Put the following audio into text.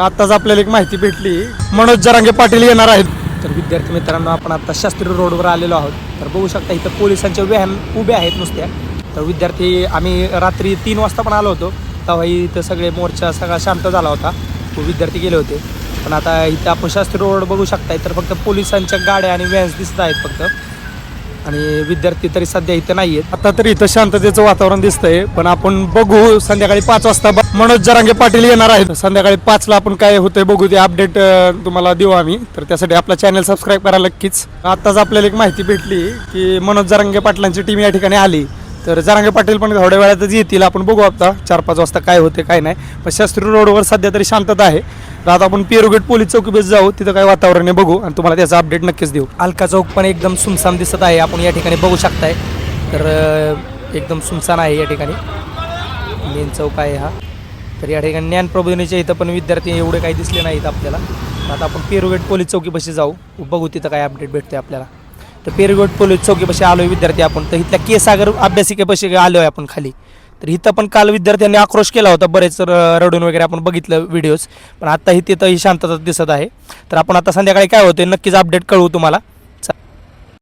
आताच आपल्याला एक माहिती भेटली. मनोज जरांगे पाटील येणार आहेत. तर विद्यार्थी मित्रांनो आपण आता शास्त्री रोडवर आलेलो आहोत. तर बघू शकता इथं पोलिसांच्या व्हॅन उभ्या आहेत नुसत्या. तर विद्यार्थी आम्ही रात्री तीन वाजता पण आलो होतो. तेव्हा इथं सगळे मोर्चा सगळा शांत झाला होता. खूप विद्यार्थी गेले होते. पण आता इथं आपण शास्त्री रोड बघू शकताय तर फक्त पोलिसांच्या गाड्या आणि व्हॅन्स दिसत आहेत फक्त. आणि विद्यार्थी तरी सध्या इथं नाही आहेत आता तरी इथं शांततेचं वातावरण दिसतंय पण आपण बघू संध्याकाळी पाच वाजता ब- मनोज जरांगे पाटील येणार आहेत. संध्याकाळी पाचला आपण काय होतंय बघू ते अपडेट तुम्हाला देऊ आम्ही. तर त्यासाठी आपला चॅनल सबस्क्राईब करा नक्कीच. आताच आपल्याला एक माहिती भेटली की मनोज जरांगे पाटलांची टीम या ठिकाणी आली. तर जरांगे पाटील पण थोड्या वेळातच येतील. आपण बघू आता चार पाच वाजता काय होते काय नाही. पण शास्त्री रोडवर सध्या तरी शांतता आहे. तर आता आपण पेरुगेट पोलीस चौकीबेस जाऊ. तिथं काय वातावरण आहे बघू आणि तुम्हाला त्याचा अपडेट नक्कीच देऊ. अलका चौक पण एकदम सुनसान दिसत आहे. आपण या ठिकाणी बघू शकताय. तर एकदम सुनसान आहे या ठिकाणी. मेन चौक आहे हा. तर या ठिकाणी ज्ञान प्रबोधिनीच्या इथं पण विद्यार्थी एवढे काही दिसले नाहीत आपल्याला. आता आपण पेरुगेट पोलीस चौकीपाशी जाऊ. बघू तिथं काय अपडेट भेटते आपल्याला. तर पेरुगेट पोलीस चौकीपाशी आलोय विद्यार्थी आपण. तर इथल्या केसागर अभ्यासिकेपाशी आलो आहे आपण खाली. तर इथं पण काल विद्यार्थ्यांनी आक्रोश केला होता बरेच रडून वगैरे आपण बघितलं व्हिडिओज पण आत्ताही ही तिथं ही शांतता दिसत आहे. तर आपण आता संध्याकाळी काय होते नक्कीच अपडेट कळवू तुम्हाला.